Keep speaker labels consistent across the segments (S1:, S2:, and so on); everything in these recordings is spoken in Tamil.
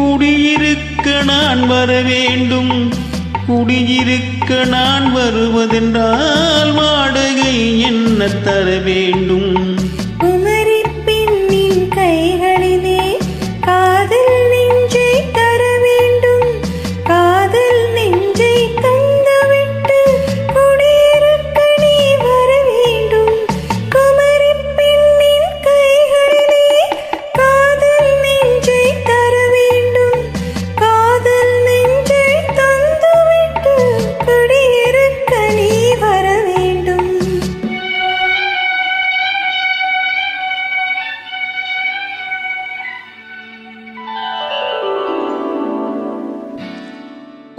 S1: குடியிருக்க நான் வர வேண்டும். குடியிருக்க நான் வருவதென்றால் வாடகை என்ன தர வேண்டும்?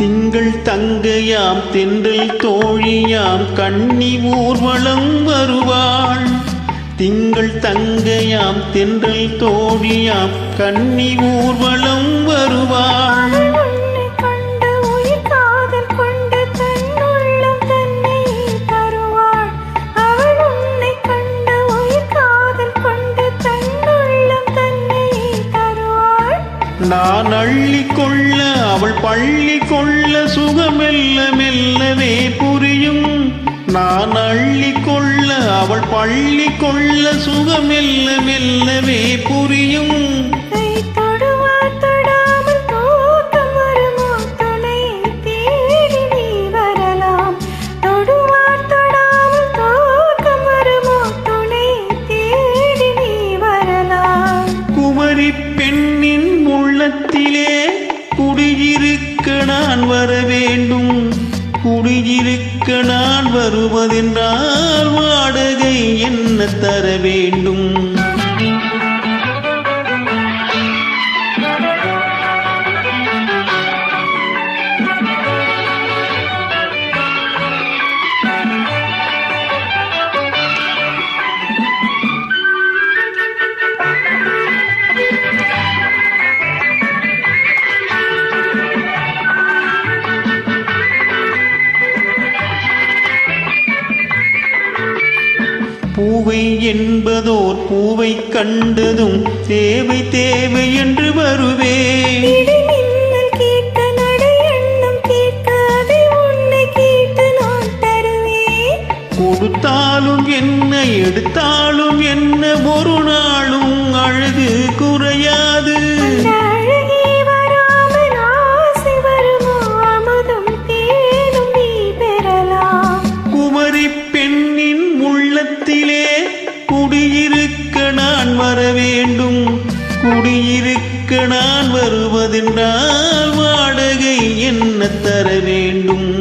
S1: திங்கள் தங்கையாம் தென்றல் தோழியாம் கன்னி ஊர்வலம் வருவாள். திங்கள் தங்கையாம் தென்றல் தோழியாம் கன்னி ஊர்வலம் வருவாள். நான் அள்ளி பள்ளி கொள்ள சுகமெல்ல மெல்லவே புரியும். நான் அள்ளி கொள்ள அவள் பள்ளி கொள்ள சுகமெல்ல மெல்லவே புரியும். நான் வர வேண்டும். குடியிருக்க நான் வருவதென்றால் வாடகை என்ன தர வேண்டும்? பூவை என்பதோர் பூவை கண்டதும் தேவை தேவை என்று வருவேன். கொடுத்தாலும் என்ன எடுத்தாலும் என்ன ஒரு நாளும் அழகு வேண்டும். குடியிருக்க நான் வருவதென்றால் வாடகை என்ன தர வேண்டும்?